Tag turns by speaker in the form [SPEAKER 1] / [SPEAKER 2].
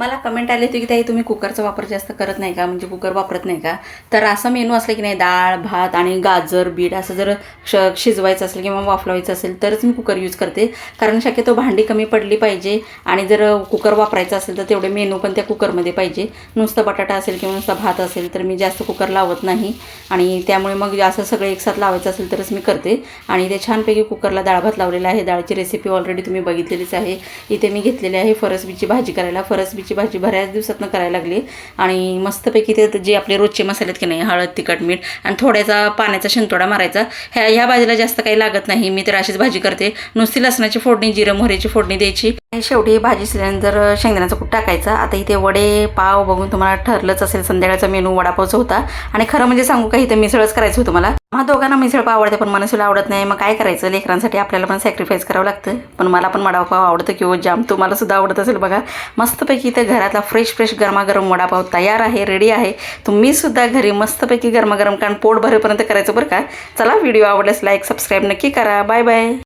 [SPEAKER 1] मला कमेंट आली होती की ताई तुम्ही कुकरचा वापर जास्त करत नाही का? म्हणजे कुकर वापरत नाही का? तर असं मेनू असलं की नाही डाळ भात आणि गाजर बीट असं जर श शिजवायचं असेल किंवा वाफलावायचं असेल तरच मी कुकर यूज करते. कारण शक्यतो भांडी कमी पडली पाहिजे आणि जर कुकर वापरायचं असेल तर तेवढे मेनू पण त्या कुकरमध्ये पाहिजे. नुसतं बटाटा असेल किंवा नुसता भात असेल तर मी जास्त कुकर लावत नाही. आणि त्यामुळे मग असं सगळं एकसाथ लावायचं असेल तरच मी करते. आणि ते छानपैकी कुकरला डाळ भात लावलेला आहे. डाळची रेसिपी ऑलरेडी तुम्ही बघितलेलीच आहे. इथे मी घेतलेली आहे फरसबीची भाजी करायला. फरसबीची भाजी बऱ्याच दिवसातनं करायला लागली. आणि मस्तपैकी ते जे आपले रोजचे मसाले आहेत की नाही हळद तिखट मीठ आणि थोड्याचा पाण्याचा शिंतोडा मारायचा. ह्या ह्या भाजीला जास्त काही लागत नाही. मी तर अशीच भाजी करते. नुसती लसणाची फोडणी जिरं मोहरीची फोडणी द्यायची. शेवटी भाजी सिलेंडर शेंगदाण्याचा कूट टाकायचा. आता इथे वडे पाव बघून तुम्हाला ठरलंच असेल संध्याकाळचा मेनू वडापावचा होता. आणि खरं म्हणजे सांगू का इथे मिसळच करायचं होतं मला. मला दोघांना मिसळ पाव आवडते पण मनसुला आवडत नाही. मग काय करायचं? लेकरांसाठी आपल्याला पण सॅक्रिफाईस करावं लागतं. पण मला पण वडापाव आवडतं किंवा जाम तुम्हाला सुद्धा आवडत असेल बघा. मस्तपैकी इथे घरातला फ्रेश फ्रेश गरमागरम वडापाव तयार आहे रेडी आहे. तुम्ही सुद्धा घरी मस्तपैकी गरमागरम कारण पोट भरेपर्यंत करायचं बरं का? चला व्हिडिओ आवडल्यास लाईक सबस्क्राईब नक्की करा. Bye bye